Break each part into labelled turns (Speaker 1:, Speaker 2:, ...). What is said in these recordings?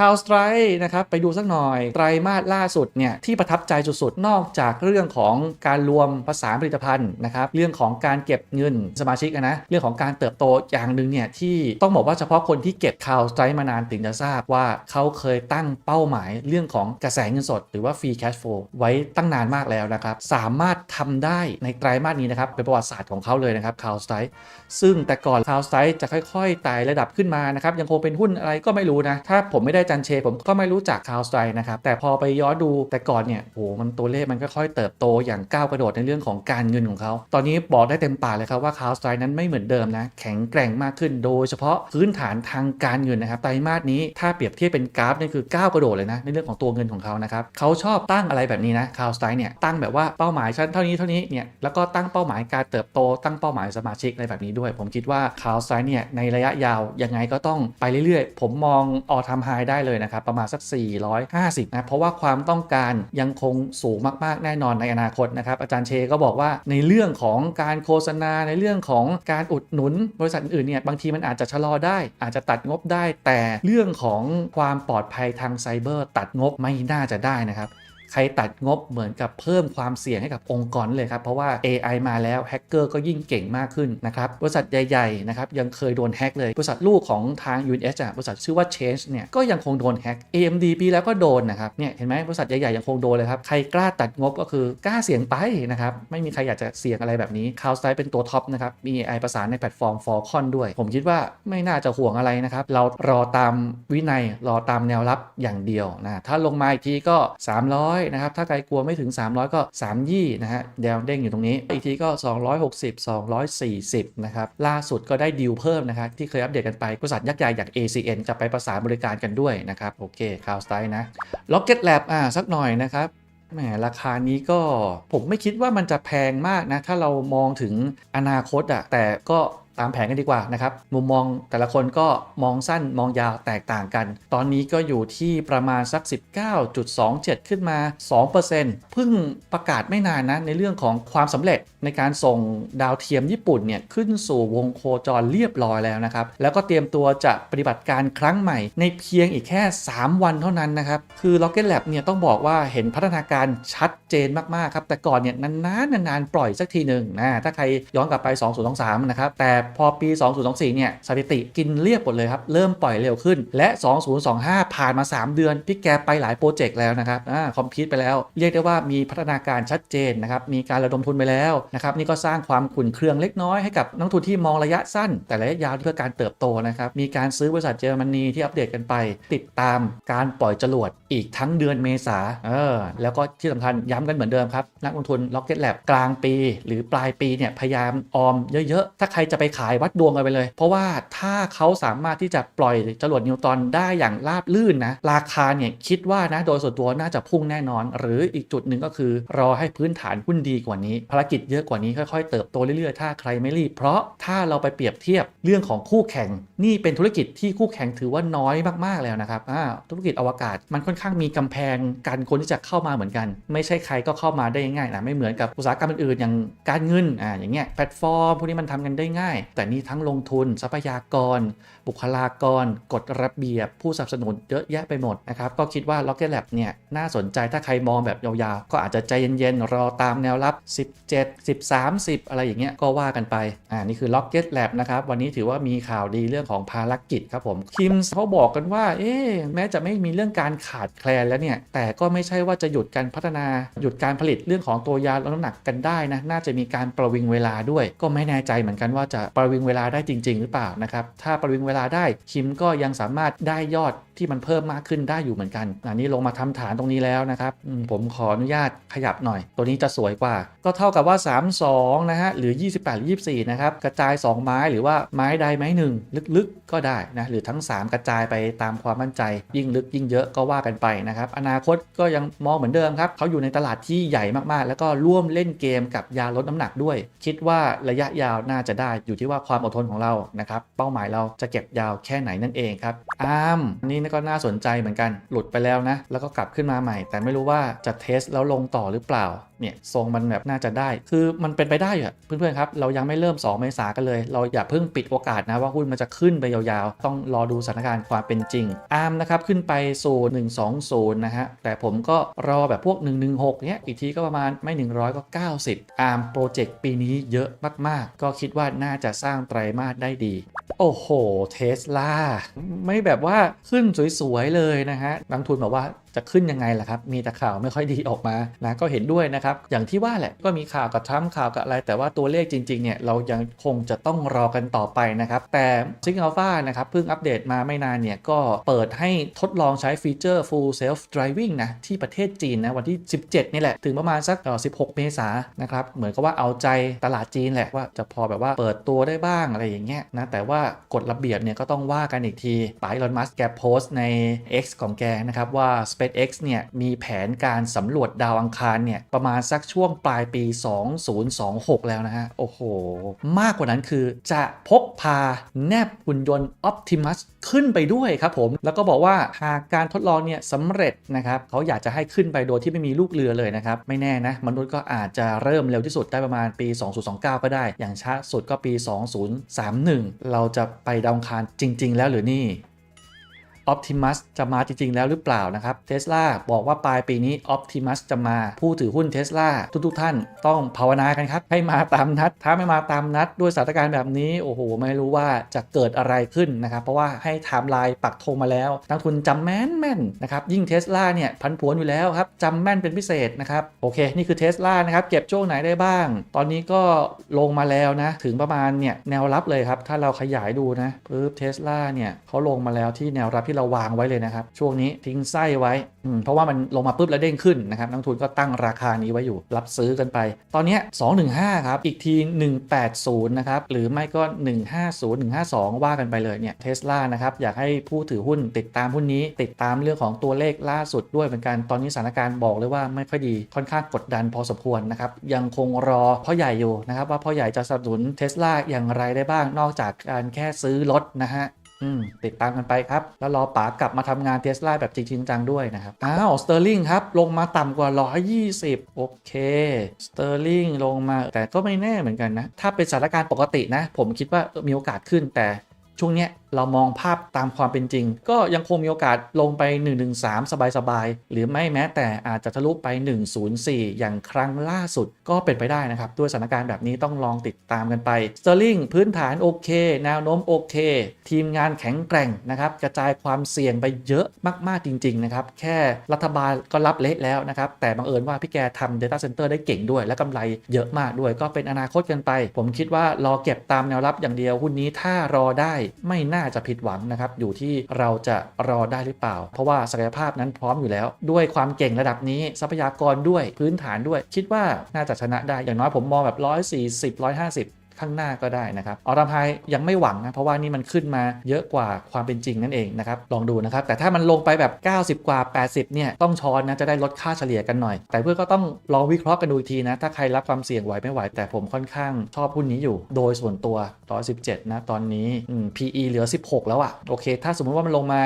Speaker 1: คาวสไตรนะครับไปดูสักหน่อยไตรมาสล่าสุดเนี่ยที่ประทับใจสุดๆ นอกจากเรื่องของการรวมภาษาผลิตภัณฑ์นะครับเรื่องของการเก็บเงินสมาชิกนะเรื่องของการเติบโตอย่างหนึ่งเนี่ยที่ต้องบอกว่าเฉพาะคนที่เก็บคาวสไตรมานานถึงจะทราบว่าเขาเคยตั้งเป้าหมายเรื่องของกระแสเงินสด หรือว่าฟรีแคชโฟไว้ตั้งนานมากแล้วนะครับสามารถทำได้ในไตรมาสนี้นะครับเป็นประวัติศาสตร์ของเขาเลยนะครับคาวสไตรซึ่งแต่ก่อนคาวไซต์จะค่อยๆไต่ระดับขึ้นมานะครับยังคงเป็นหุ้นอะไรก็ไม่รู้นะถ้าผมไม่ได้จันเช ผมก็ไม่รู้จักคาวสไซต์นะครับ แต่พอไปย้อนดูแต่ก่อนเนี่ยโหมันตัวเลขมันก็ค่อยเติบโตอย่างก้าวกระโดดในเรื่องของการเงินของเขา ตอนนี้บอกได้เต็มปากเลยครับว่าคาวสไซต์นั้นไม่เหมือนเดิมนะ แข็งแกร่งมากขึ้น โดยเฉพาะพื้นฐานทางการเงินนะครับ ไตรมาสนี้ถ้าเปรียบเทียบเป็นกราฟนี่คือก้าวกระโดดเลยนะในเรื่องของตัวเงินของเขานะครับเขาชอบตั้งอะไรแบบนี้นะคาวสไซต์เนี่ยตั้งแบบว่าเป้าหมายชั้นเท่านี้เท่านี้เนี่ยแล้วก็ตั้งเป้าหมายการเติบโตตั้งเป้าหมายสมาชิกอะไรแบบนี้ด้วย ผมคิดว่าคาวไซต์เนี่ยในระยะยาวยังไงก็ต้องไปเรื่อยๆ ผมมองออทำไฮได้ได้เลยนะครับ ประมาณสัก 450นะเพราะว่าความต้องการยังคงสูงมากๆแน่นอนในอนาคตนะครับ อาจารย์เชก็บอกว่าในเรื่องของการโฆษณาในเรื่องของการอุดหนุนบริษัทอื่นเนี่ยบางทีมันอาจจะชะลอได้ อาจจะตัดงบได้ แต่เรื่องของความปลอดภัยทางไซเบอร์ ตัดงบไม่น่าจะได้นะครับ ใครตัดงบเหมือนกับเพิ่มความเสี่ยงให้กับองค์กรเลยครับ เพราะว่า AI มาแล้วแฮกเกอร์ก็ยิ่งเก่งมากขึ้นนะครับบริษัทใหญ่ๆนะครับยังเคยโดนแฮกเลย บริษัทลูกของทาง UNS อะบริษัทชื่อว่า Change เนี่ยก็ยังคงโดนแฮก AMD ปีแล้วก็โดนนะครับเนี่ยเห็นไหมบริษัทใหญ่ๆยังคงโดนเลยครับใครกล้าตัดงบก็คือกล้าเสี่ยงไปนะครับไม่มีใครอยากจะเสี่ยงอะไรแบบนี้ c o u n t s i เป็นตัวท็อปนะครับมี AI ประสานในแพลตฟอร์ม Falcon ด้วย ผมคิดว่าไม่น่าจะห่วงอะไรนะครับเรารอตามวินัยรอตามแนวรับอย่างเดียวนะถ้าลงมาอีกทีก็ 300นะครับถ้าใครกลัวไม่ถึง 300 ก็ 3 ยี่นะฮะแดวเด้งอยู่ตรงนี้ อีกทีก็ 260 240นะครับล่าสุดก็ได้ดีลเพิ่มนะครับที่เคยอัปเดตกันไปบริษัทยักษ์ใหญ่อย่าง ACN จะไปประสานบริการกันด้วยนะครับโอเคข่าวสไตล์นะ Rocket Lab อ่าสักหน่อยนะครับแหมราคานี้ก็ผมไม่คิดว่ามันจะแพงมากนะ ถ้าเรามองถึงอนาคตอะแต่ก็ ตามแผนกันดีกว่านะครับ มุมมองแต่ละคนก็มองสั้นมองยาวแตกต่างกัน ตอนนี้ก็อยู่ที่ประมาณสัก 19.27 ขึ้นมา 2%เพิ่งประกาศไม่นานนะ ในเรื่องของความสำเร็จในการส่งดาวเทียมญี่ปุ่นเนี่ยขึ้นสู่วงโคจรเรียบร้อยแล้วนะครับ แล้วก็เตรียมตัวจะปฏิบัติการครั้งใหม่ในเพียงอีกแค่ 3 วันเท่านั้นนะครับ คือ Rocket Lab เนี่ยต้องบอกว่าเห็นพัฒนาการชัดเจนมากๆครับแต่ก่อนเนี่ยนานๆนานๆปล่อยสักทีหนึ่งนะถ้าใครย้อนกลับไป 2023 นะครับแต่พอปี 2024 เนี่ยสถิติกินเรียบหมดเลยครับ เริ่มปล่อยเร็วขึ้น และ 2025 ผ่านมา 3 เดือน พี่แกไปหลายโปรเจกต์แล้วนะครับอ่าคอมพิวต์ไปแล้ว เรียกได้ว่ามีพัฒนาการชัดเจนนะครับ มีการระดมทุนไปแล้วนะครับ นี่ก็สร้างความขุ่นเคืองเล็กน้อยให้กับนักลงทุนที่มองระยะสั้น แต่ระยะยาวเพื่อการเติบโตนะครับ มีการซื้อบริษัทเยอรมนีที่อัปเดตกันไป ติดตามการปล่อยจรวดอีกทั้งเดือนเมษาเออ แล้วก็ที่สำคัญย้ำกันเหมือนเดิมครับ นักลงทุน Rocket Lab กลางปี หรือปลายปีเนี่ยพยายามออมเยอะๆ ถ้าใครจะไปขายวัดดวงกันไปเลย เพราะว่าถ้าเขาสามารถที่จะปล่อยจรวดนิวตอนได้อย่างราบลื่นนะ ราคาเนี่ยคิดว่านะโดยส่วนตัวน่าจะพุ่งแน่นอน หรืออีกจุดหนึ่งก็คือ รอให้พื้นฐานหุ้นดีกว่านี้ ภารกิจเยอะกว่านี้ค่อยๆ เติบโตเรื่อยๆ ถ้าใครไม่รีบ เพราะถ้าเราไปเปรียบเทียบเรื่องของคู่แข่ง นี่เป็นธุรกิจที่คู่แข่งถือว่าน้อยมากๆแล้วนะครับธุรกิจอวกาศมันค่อนข้างมีกำแพงกันคนที่จะเข้ามาเหมือนกัน ไม่ใช่ใครก็เข้ามาได้ง่ายนะไม่เหมือนกับอุตสาหกรรมอื่นๆอย่างการเงินอ่าอย่างเงี้ยแพลตฟอร์มพวกนี้มันทำกันได้ง่ายแต่นี่ทั้งลงทุนทรัพยากร บุคลากร กฎระเบียบ ผู้สนับสนุนเยอะแยะไปหมดนะครับ ก็คิดว่า Rocket Lab เนี่ยน่าสนใจถ้าใครมองแบบยาวๆ ก็อาจจะใจเย็นๆ รอตามแนวรับ 17 13 10 อะไรอย่างเงี้ยก็ว่ากันไป อ่า นี่คือ Rocket Lab นะครับ วันนี้ถือว่ามีข่าวดีเรื่องของภารกิจครับผมคิมเขาบอกกันว่า เอ๊ะแม้จะไม่มีเรื่องการขาดแคลนแล้วเนี่ย แต่ก็ไม่ใช่ว่าจะหยุดการพัฒนา หยุดการผลิตเรื่องของตัวยาลดน้ำหนักกันได้นะ น่าจะมีการประวิงเวลาด้วย ก็ไม่แน่ใจเหมือนกันว่าจะประวิงเวลาได้จริง ๆ หรือเปล่านะครับถ้าประวิงเวลาได้คิมก็ยังสามารถได้ยอดที่มันเพิ่มมากขึ้นได้อยู่เหมือนกัน อันนี้ลงมาทำฐานตรงนี้แล้วนะครับ ผมขออนุญาตขยับหน่อย ตัวนี้จะสวยกว่า ก็เท่ากับว่า 32 นะฮะ หรือ 28หรือ24 นะครับ กระจาย 2 ไม้หรือว่าไม้ใดไม้หนึ่ง ลึกๆ ก็ได้นะ หรือทั้ง 3 กระจายไปตามความมั่นใจ ยิ่งลึกยิ่งเยอะก็ว่ากันไปนะครับ อนาคตก็ยังมองเหมือนเดิมครับ เขาอยู่ในตลาดที่ใหญ่มากๆ แล้วก็ร่วมเล่นเกมกับยาลดน้ำหนักด้วย คิดว่าระยะยาวน่าจะได้อยู่ที่ที่ว่าความอดทนของเรานะครับเป้าหมายเราจะเก็บยาวแค่ไหนนั่นเองครับอาร์มนี่ก็น่าสนใจเหมือนกัน หลุดไปแล้วนะ แล้วก็กลับขึ้นมาใหม่ แต่ไม่รู้ว่าจะเทสแล้วลงต่อหรือเปล่าเนี่ยทรงมันแบบน่าจะได้ คือมันเป็นไปได้อยู่เพื่อนๆครับ เรายังไม่เริ่ม 2 เมษากันเลย เราอย่าเพิ่งปิดโอกาสนะว่าหุ้นมันจะขึ้นไปยาวๆ ต้องรอดูสถานการณ์ความเป็นจริง อาร์มนะครับขึ้นไปสู่120 นะฮะ แต่ผมก็รอแบบพวก 116 เนี่ยอีกทีก็ประมาณไม่ 100 ก็ 90 อาร์มโปรเจกต์ปีนี้เยอะมากๆ ก็คิดว่าน่าจะสร้างไตรมาสได้ดี โอ้โหเทสลาไม่แบบว่าขึ้นสวยๆเลยนะฮะนักทุนบอกว่า จะขึ้นยังไงล่ะครับ มีแต่ข่าวไม่ค่อยดีออกมานะก็เห็นด้วยนะครับ อย่างที่ว่าแหละก็มีข่าวกับทรัมป์ข่าวกับอะไร แต่ว่าตัวเลขจริงๆเนี่ยเรายังคงจะต้องรอกันต่อไปนะครับ แต่ซิงอัลฟานะครับเพิ่งอัปเดตมาไม่นานเนี่ยก็เปิดให้ทดลองใช้ฟีเจอร์ full self driving นะที่ประเทศจีนนะวันที่ 17 นี่แหละ ถึงประมาณสักเอ่อ16 เมษายนนะครับเหมือนกับว่าเอาใจตลาดจีนแหละว่าจะพอแบบว่าเปิดตัวได้บ้างอะไรอย่างเงี้ยนะแต่ว่ากฎระเบียบเนี่ยก็ต้องว่ากันอีกทีป๋าอีลอนมัสก์แกโพสต์ใน X ของแกนะครับว่า SpaceX เนี่ยมีแผนการสำรวจดาวอังคารเนี่ยประมาณสักช่วงปลายปี 2026 แล้วนะฮะ โอ้โห มากกว่านั้นคือจะพกพาแนบหุ่นยนต์ Optimus ขึ้นไปด้วยครับผม แล้วก็บอกว่าหากการทดลองเนี่ยสำเร็จนะครับเขาอยากจะให้ขึ้นไปโดยที่ไม่มีลูกเรือเลยนะครับ ไม่แน่นะ มนุษย์ก็อาจจะเริ่มเร็วที่สุดได้ประมาณปี 2029 ก็ได้ อย่างช้าสุดก็ปี 2031 เราจะไปดาวอังคารจริง ๆ แล้วหรือนี่ Optimus จะมาจริง ๆ แล้วหรือเปล่านะครับเท s l a บอกว่าปลายปีนี้ Optimus จะมาผู้ถือหุ้นเท s l a ทุกๆท่านต้องภาวนากันครับ ให้มาตามนัด ถ้าไม่มาตามนัดด้วยสถานการณ์แบบนี้ โอ้โห ไม่รู้ว่าจะเกิดอะไรขึ้นนะครับ เพราะว่าให้ไทม์ไลน์ปักธงมาแล้วนักทุนจำแม่นแม่นๆนะครับ ยิ่งเท s l a เนี่ยพันผวนอยู่แล้วครับจำแม่นเป็นพิเศษนะครับโอเค นี่คือเท s l a นะครับเก็บช่วงไหนได้บ้าง ตอนนี้ก็ลงมาแล้วนะถึงประมาณเนี่ยแนวรับเลยครับถ้าเราขยายดูนะปึ๊บเท s l a เนี่ยเขาลงมาแล้วที่แนวรับที่เราวางไว้เลยนะครับ ช่วงนี้ทิ้งไส้ไว้ เพราะว่ามันลงมาปุ๊บแล้วเด้งขึ้นนะครับนักทุนก็ตั้งราคานี้ไว้อยู่ รับซื้อกันไป ตอนนี้ 215 ครับ อีกที 180 นะครับ หรือไม่ก็ 150 152 ว่ากันไปเลยเนี่ยเทสลานะครับ อยากให้ผู้ถือหุ้นติดตามหุ้นนี้ ติดตามเรื่องของตัวเลขล่าสุดด้วยเหมือนกันตอนนี้สถานการณ์บอกเลยว่าไม่ค่อยดีค่อนข้างกดดันพอสมควรนะครับยังคงรอพ่อใหญ่อยู่นะครับว่าพ่อใหญ่จะสนับสนุนเทสลาอย่างไรได้บ้างนอกจากการแค่ซื้อรถนะฮะ อืมติดตามกันไปครับ แล้วรอป๋ากลับมาทำงานเทสลาแบบจริงจังด้วยนะครับ อ้าวสเตอร์ลิงครับ ลงมาต่ำกว่า 120 โอเคสเตอร์ลิงลงมาแต่ก็ไม่แน่เหมือนกันนะ ถ้าเป็นสถานการณ์ปกตินะ ผมคิดว่ามีโอกาสขึ้นแต่ช่วงเนี้ย เรามองภาพตามความเป็นจริง ก็ยังคงมีโอกาสลงไป 113 สบายๆ หรือไม่แม้แต่อาจจะทะลุไป 104 อย่างครั้งล่าสุดก็เป็นไปได้นะครับ ด้วยสถานการณ์แบบนี้ต้องลองติดตามกันไปสเตอร์ลิงพื้นฐานโอเค แนวโน้มโอเค ทีมงานแข็งแกร่งนะครับ กระจายความเสี่ยงไปเยอะมากๆจริง ๆ นะครับ แค่รัฐบาลก็รับเละแล้วนะครับ แต่บังเอิญว่าพี่แกทำ Data Center ได้เก่งด้วย และกำไรเยอะมากด้วยก็เป็นอนาคตกันไป ผมคิดว่ารอเก็บตามแนวรับอย่างเดียวหุ้นนี้ถ้ารอได้ไม่น่าจะผิดหวังนะครับอยู่ที่เราจะรอได้หรือเปล่า เพราะว่าศักยภาพนั้นพร้อมอยู่แล้ว ด้วยความเก่งระดับนี้ทรัพยากรด้วยพื้นฐานด้วย คิดว่าน่าจะชนะได้อย่างน้อยผมมองแบบ140 150 ข้างหน้าก็ได้นะครับออรัมไฮยังไม่หวังนะเพราะว่านี่มันขึ้นมาเยอะกว่าความเป็นจริงนั่นเองนะครับลองดูนะครับแต่ถ้ามันลงไปแบบ 90 กว่า 80เนี่ยต้องช้อนนะจะได้ลดค่าเฉลี่ยกันหน่อย แต่เพื่อก็ต้องลองวิเคราะห์กันดูอีกทีนะถ้าใครรับความเสี่ยงไหวไม่ไหว แต่ผมค่อนข้างชอบหุ้นนี้อยู่ โดยส่วนตัว117นะตอนนี้ PE เหลือ 16 แล้วอะโอเค ถ้าสมมติว่ามันลงมา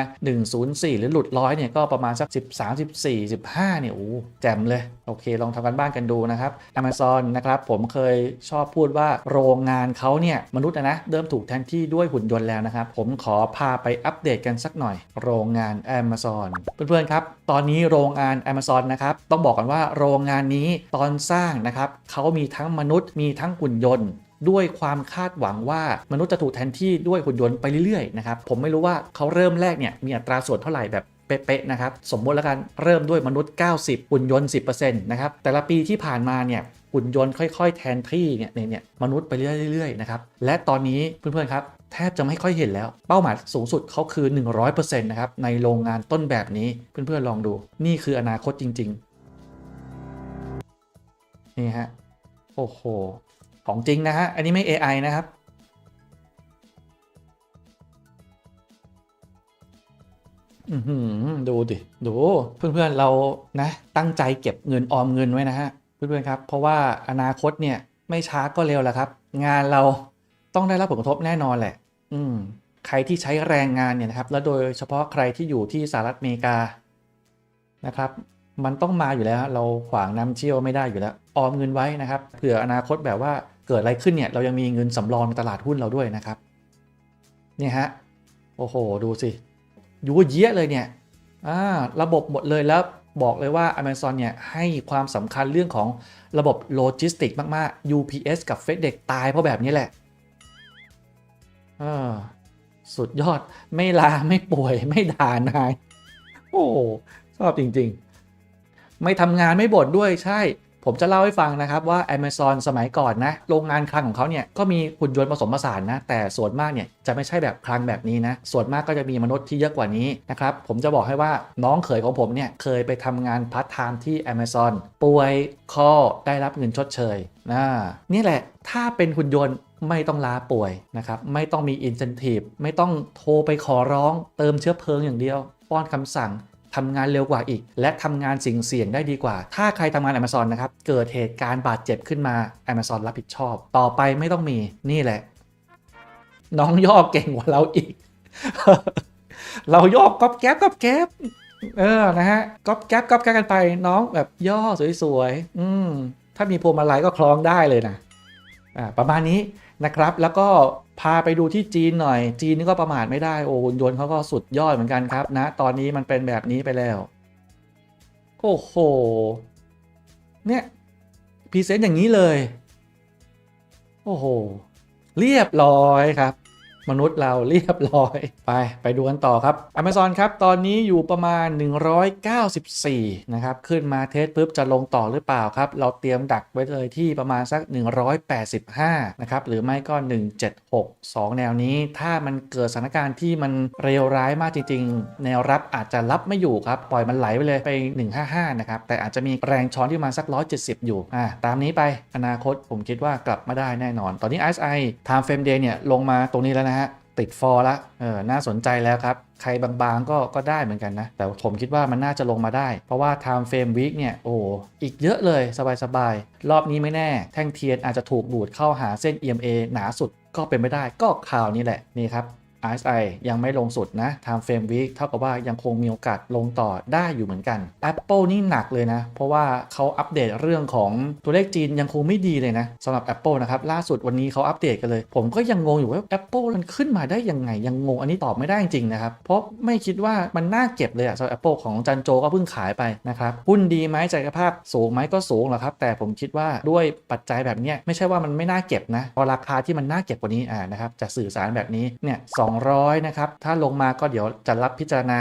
Speaker 1: 104 หรือหลุดร้อยเนี่ยก็ประมาณสัก 13 14 15เนี่ยโอ้แจ่มเลย โอเค ลองทำกันบ้านกันดูนะครับ Amazon นะครับผมเคยชอบพูดว่าโรงงานเขาเนี่ยมนุษย์นะนะเริ่มถูกแทนที่ด้วยหุ่นยนต์แล้วนะครับ ผมขอพาไปอัปเดตกันสักหน่อย โรงงาน Amazon เพื่อนๆครับ ตอนนี้โรงงาน Amazon นะครับ ต้องบอกกันว่าโรงงานนี้ตอนสร้างนะครับเขามีทั้งมนุษย์มีทั้งหุ่นยนต์ด้วยความคาดหวังว่ามนุษย์จะถูกแทนที่ด้วยหุ่นยนต์ไปเรื่อยๆนะครับผมไม่รู้ว่าเขาเริ่มแรกเนี่ยมีอัตราส่วนเท่าไหร่แบบเป๊ะๆนะครับ สมมติแล้วกันเริ่มด้วยมนุษย์ 90หุ่นยนต์ 10%นะครับ แต่ละปีที่ผ่านมาเนี่ย หุ่นยนต์ค่อยๆ แทนที่เนี่ยเนี่ยมนุษย์ไปเรื่อยๆนะครับและตอนนี้เพื่อนๆครับแทบจะไม่ค่อยเห็นแล้ว เป้าหมายสูงสุดเขาคือ 100%นะครับในโรงงานต้นแบบนี้เพื่อนๆลองดู นี่คืออนาคตจริง ๆ นี่ฮะโอ้โห ของจริงนะฮะ อันนี้ไม่ AI นะครับอืดูดิ ดูเพื่อนๆเรานะ ตั้งใจเก็บเงินออมเงินไว้นะฮะ เพื่อนๆครับ เพราะว่าอนาคตเนี่ยไม่ช้าก็เร็วแหละครับ งานเราต้องได้รับผลกระทบแน่นอนแหละ อืมใครที่ใช้แรงงานเนี่ยนะครับ แล้วโดยเฉพาะใครที่อยู่ที่สหรัฐอเมริกานะครับ มันต้องมาอยู่แล้ว เราขวางน้ำเชี่ยวไม่ได้อยู่แล้ว ออมเงินไว้นะครับ เผื่ออนาคตแบบว่าเกิดอะไรขึ้นเนี่ย เรายังมีเงินสำรองในตลาดหุ้นเราด้วยนะครับ เนี่ยฮะ โอ้โห ดูสิยู่เยียเลยเนี่ย อ่า ระบบหมดเลยแล้ว บอกเลยว่า Amazon เนี่ยให้ความสำคัญเรื่องของระบบโลจิสติกมาก ๆ UPS กับ FedEx ตายเพราะแบบนี้แหละสุดยอดไม่ลาไม่ป่วยไม่ด่านาย โอ้ชอบจริง ๆ ไม่ทำงานไม่บ่นด้วยใช่ ผมจะเล่าให้ฟังนะครับว่า Amazon สมัยก่อนนะ โรงงานคลังของเขาเนี่ยก็มีหุ่นยนต์ผสมผสานนะ แต่ส่วนมากเนี่ยจะไม่ใช่แบบคลังแบบนี้นะ ส่วนมากก็จะมีมนุษย์ที่เยอะกว่านี้นะครับ ผมจะบอกให้ว่าน้องเขยของผมเนี่ยเคยไปทำงานพาร์ทไทม์ที่ Amazon ป่วยคอได้รับเงินชดเชยนะนี่แหละ ถ้าเป็นหุ่นยนต์ไม่ต้องลาป่วยนะครับ ไม่ต้องมีอินเซนティブไม่ต้องโทรไปขอร้องเติมเชื้อเพลิงอย่างเดียว ป้อนคำสั่ง ทำงานเร็วกว่าอีก และทำงานสิ่งเสี่ยงได้ดีกว่า ถ้าใครทำงาน Amazon นะครับ เกิดเหตุการณ์บาดเจ็บขึ้นมา Amazon รับผิดชอบ ต่อไปไม่ต้องมีนี่แหละ น้องย่อเก่งกว่าเราอีก เราย่อก๊อบแก๊บก๊อบแก๊บเออนะฮะก๊อบแก๊บก๊อบแก๊บกันไป น้องแบบย่อสวยๆอืมถ้ามีพวงมาลัยก็คล้องได้เลยนะอ่าประมาณนี้นะครับแล้วก็ พาไปดูที่จีนหน่อย จีนนี่ก็ประมาทไม่ได้โอ้หุ่นยนต์เขาก็สุดยอดเหมือนกันครับนะ ตอนนี้มันเป็นแบบนี้ไปแล้ว โอ้โห เนี่ยพรีเซนต์อย่างนี้เลย โอ้โห เรียบร้อยครับ มนุษย์เราเรียบร้อย ไป ไปดูกันต่อครับ Amazon ครับ ตอนนี้อยู่ประมาณ 194 นะครับ ขึ้นมาเทสปุ๊บจะลงต่อหรือเปล่าครับ เราเตรียมดักไว้เลยที่ประมาณสัก 185 นะครับ หรือไม่ก็ 176 2 แนวนี้ ถ้ามันเกิดสถานการณ์ที่มันเร็วร้ายมากจริง ๆ แนวรับอาจจะรับไม่อยู่ครับ ปล่อยมันไหลไปเลยไป 155 นะครับ แต่อาจจะมีแรงช้อนที่ประมาสัก 170 อยู่อ่าตามนี้ไปอนาคตผมคิดว่ากลับมาได้แน่นอน ตอนนี้ RSI Time Frame Day เนี่ยลงมาตรงนี้แล้วนะ ติดฟอร์ละเออน่าสนใจแล้วครับ ใครบางๆก็ก็ได้เหมือนกันนะ แต่ผมคิดว่ามันน่าจะลงมาได้ เพราะว่า Time Frame Week เนี่ย โอ้อีกเยอะเลยสบายๆ รอบนี้ไม่แน่ แท่งเทียนอาจจะถูกดูดเข้าหาเส้น EMA หนาสุดก็เป็นไม่ได้ก็ข่าวนี้แหละนี่ครับ RSI ยังไม่ลงสุดนะ Time Frame Week เท่ากับว่ายังคงมีโอกาสลงต่อได้อยู่เหมือนกัน Apple นี่หนักเลยนะ เพราะว่าเขาอัปเดตเรื่องของตัวเลขจีนยังคงไม่ดีเลยนะสำหรับ Apple นะครับ ล่าสุดวันนี้เขาอัปเดตกันเลย ผมก็ยังงงอยู่ว่า Apple มันขึ้นมาได้ยังไง ยังงงอันนี้ตอบไม่ได้จริงนะครับ เพราะไม่คิดว่ามันน่าเก็บเลยอะสำหรับ Apple ของจันโจก็เพิ่งขายไปนะครับหุ้นดีไหมศักยภาพสูงไหมก็สูงหละครับ แต่ผมคิดว่าด้วยปัจจัยแบบนี้ไม่ใช่ว่ามันไม่น่าเก็บนะพอราคาที่มันน่าเก็บกว่านี้อ่านะครับจะสื่อสารแบบนี้เนี่ย200 นะครับ ถ้าลงมาก็เดี๋ยวจะรับพิจารณา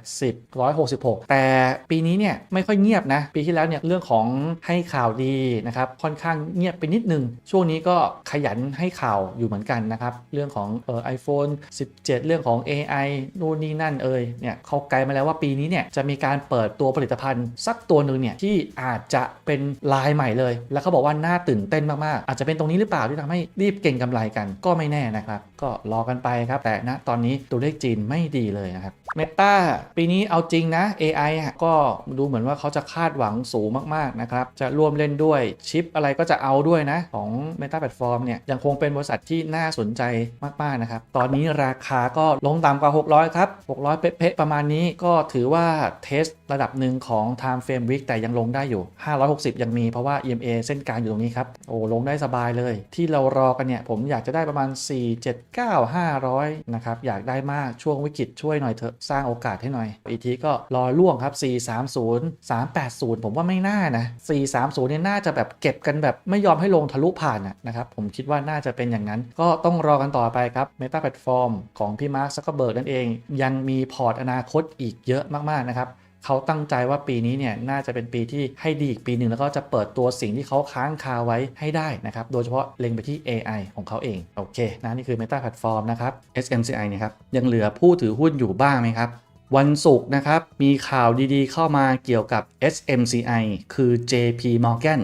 Speaker 1: 180 166 แต่ปีนี้เนี่ยไม่ค่อยเงียบนะ ปีที่แล้วเนี่ยเรื่องของให้ข่าวดีนะครับ ค่อนข้างเงียบไปนิดนึง ช่วงนี้ก็ขยันให้ข่าวอยู่เหมือนกันนะครับ เรื่องของเอ่อ iPhone 17 เรื่องของ AI นู่นนี่นั่นเอ่ยเนี่ยเขาไกลมาแล้วว่าปีนี้เนี่ยจะมีการเปิดตัวผลิตภัณฑ์ สักตัวหนึ่งเนี่ยที่อาจจะเป็นลายใหม่เลย แล้วเขาบอกว่าน่าตื่นเต้นมากๆ อาจจะเป็นตรงนี้หรือเปล่าที่ทำให้รีบเก่งกำไรกันก็ไม่แน่นะครับ ก็รอกันไปครับ แต่ณตอนนี้ตัวเลขจีนไม่ดีเลยนะครับ Meta ปีนี้เอาจริงนะ AI อะก็ดูเหมือนว่าเขาจะคาดหวังสูงมากๆนะครับ จะร่วมเล่นด้วยชิปอะไรก็จะเอาด้วยนะ ของ Meta Platform เนี่ยยังคงเป็นบริษัทที่น่าสนใจมากๆนะครับ ตอนนี้ราคาก็ลงต่ำกว่า 600 ครับ 600 เป๊ะๆ ประมาณนี้ก็ถือว่าเทสระดับหนึ่งของ Time Frame Week แต่ยังลงได้อยู่ 560 ยังมีเพราะว่า EMA เส้นกลางอยู่ตรงนี้ครับโอ้ลงได้สบายเลย ที่เรารอกันเนี่ยผมอยากจะได้ประมาณ 479 500นะครับอยากได้มากช่วงวิกฤตช่วยหน่อยเถอะสร้างโอกาสให้หน่อย อีกทีก็รอล่วงครับ 430 380 ผมว่าไม่น่านะ 430เนี่ยน่าจะแบบเก็บกันแบบไม่ยอมให้ลงทะลุผ่านนะนะครับ ผมคิดว่าน่าจะเป็นอย่างนั้น ก็ต้องรอกันต่อไปครับ Meta Platform ของพี่มาร์คซักเกอร์เบิร์กนั่นเอง ยังมีพอร์ตอนาคตอีกเยอะมากๆนะครับ เขาตั้งใจว่าปีนี้เนี่ยน่าจะเป็นปีที่ให้ดีอีกปีหนึ่งแล้วก็จะเปิดตัวสิ่งที่เขาค้างคาไว้ให้ได้นะครับ โดยเฉพาะเล็งไปที่ AI ของเขาเอง โอเคนะนี่คือ Meta Platform นะครับ SMCI เนี่ยครับยังเหลือผู้ถือหุ้นอยู่บ้างไหมครับวันศุกร์นะครับมีข่าวดีๆ เข้ามาเกี่ยวกับ SMCI คือ JP Morgan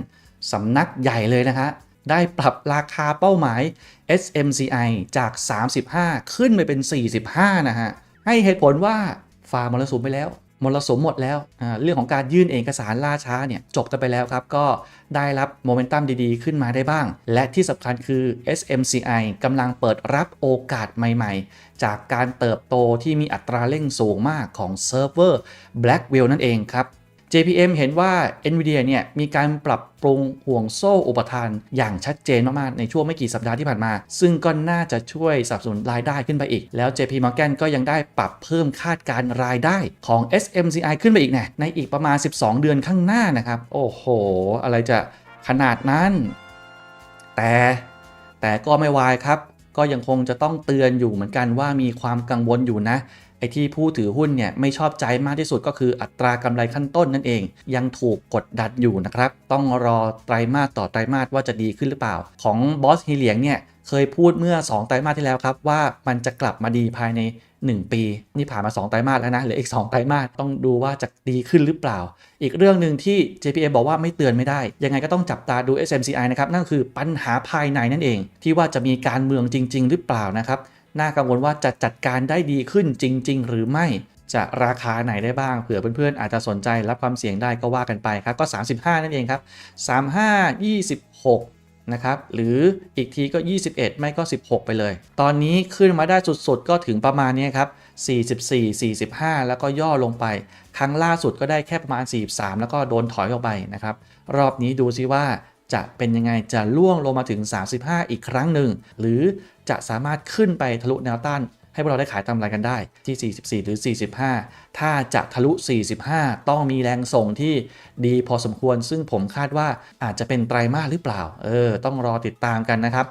Speaker 1: สำนักใหญ่เลยนะฮะได้ปรับราคาเป้าหมาย SMCI จาก 35 ขึ้นไปเป็น 45 นะฮะ ให้เหตุผลว่าฝ่ามรสุมไปแล้ว มรสมหมดแล้วเรื่องของการยื่นเอกสารล่าช้าเนี่ยจบกันไปแล้วครับ ก็ได้รับโมเมนตัมดีๆ ขึ้นมาได้บ้าง และที่สำคัญคือ SMCI กำลังเปิดรับโอกาสใหม่ๆ จากการเติบโตที่มีอัตราเร่งสูงมากของเซิร์ฟเวอร์ Blackwell นั่นเองครับ JPM เห็นว่า NVIDIA เนี่ยมีการปรับปรุงห่วงโซ่อุปทานอย่างชัดเจนมาก ๆ ในช่วงไม่กี่สัปดาห์ที่ผ่านมา ซึ่งก็น่าจะช่วยสนับสนุนรายได้ขึ้นไปอีก แล้ว JP Morgan ก็ยังได้ปรับเพิ่มคาดการ์รายได้ของ SMCI ขึ้นไปอีกนะในอีกประมาณ 12 เดือนข้างหน้านะครับ โอ้โห อะไรจะขนาดนั้น แต่แต่ก็ไม่วายครับ ก็ยังคงจะต้องเตือนอยู่เหมือนกันว่ามีความกังวลอยู่นะ ไอ้ที่ผู้ถือหุ้นเนี่ยไม่ชอบใจมากที่สุดก็คืออัตรากำไรขั้นต้นนั่นเอง ยังถูกกดดันอยู่นะครับ ต้องรอไตรมาสต่อไตรมาสว่าจะดีขึ้นหรือเปล่า ของบอสฮีเลียงเนี่ยเคยพูดเมื่อ 2 ไตรมาสที่แล้วครับว่ามันจะกลับมาดีภายใน 1 ปี นี่ผ่านมา 2 ไตรมาสแล้วนะเหลืออีก 2 ไตรมาสต้องดูว่าจะดีขึ้นหรือเปล่า อีกเรื่องหนึ่งที่ JPM บอกว่าไม่เตือนไม่ได้ ยังไงก็ต้องจับตาดู SMCI นะครับนั่นคือปัญหาภายในนั่นเอง ที่ว่าจะมีการเมืองจริง ๆ หรือเปล่านะครับ น่ากังวลว่าจะจัดการได้ดีขึ้นจริง ๆ หรือไม่จะราคาไหนได้บ้างเผื่อเพื่อนๆอาจจะสนใจรับความเสี่ยงได้ก็ว่ากันไปครับก็ 35 นั่นเองครับ 35 26 นะครับหรืออีกทีก็ 21 ไม่ก็ 16 ไปเลย ตอนนี้ขึ้นมาได้สุดๆ ก็ถึงประมาณนี้ครับ 44 45 แล้วก็ย่อลงไป ครั้งล่าสุดก็ได้แค่ประมาณ 43 แล้วก็โดนถอยออกไปนะครับ รอบนี้ดูซิว่า จะเป็นยังไงจะล่วงลงมาถึง 35 อีกครั้งหนึ่ง หรือจะสามารถขึ้นไปทะลุแนวต้าน ให้พวกเราได้ขายตามรกันได้ที่ 44 หรือ 45 ถ้าจะทะลุ 45 ต้องมีแรงส่งที่ดีพอสมควร ซึ่งผมคาดว่าอาจจะเป็นไตรมาสหรือเปล่า เออ ต้องรอติดตามกันนะครับ